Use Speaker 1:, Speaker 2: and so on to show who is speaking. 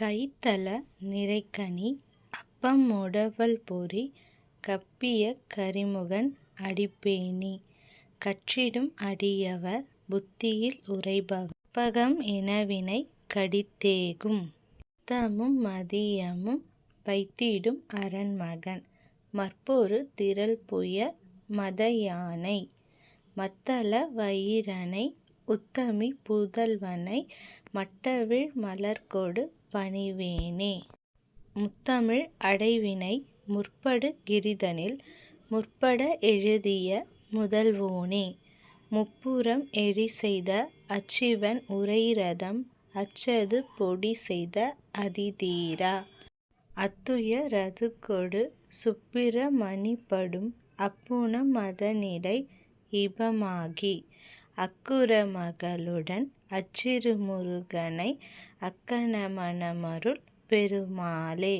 Speaker 1: கைத்தல நிறைக்கனி அப்பம் பொறி கப்பிய கரிமுகன் அடிப்பேணி கற்றிடும் அடியவர் புத்தியில் உறைபவர். கற்பகம் எனவினை கடித்தேகும். தமும் மதியமும் வைத்திடும் அரண்மகன். மற்பொரு திரள்புய மதயானை. மத்தள வயிரனை உத்தமி புதல்வனை மட்டவிழ் மலர்கொடு பணிவேனே. முத்தமிழ் அடைவினை முற்படு கிரிதனில் முற்பட எழுதிய முதல்வோனே. முப்புரம் எரிசெய்த அச்சிவன் உறைரதம் அச்சது பொடிசெய்த அதிதீரா. அத்துய ரதுக்கொடு சுப்பிர மணிப்படும் அப்புன மதனிடை இபமாகி. அக்குற மகளுடன் அச்சிறு முருகனை அக்கண மனமருள் பெருமாளே.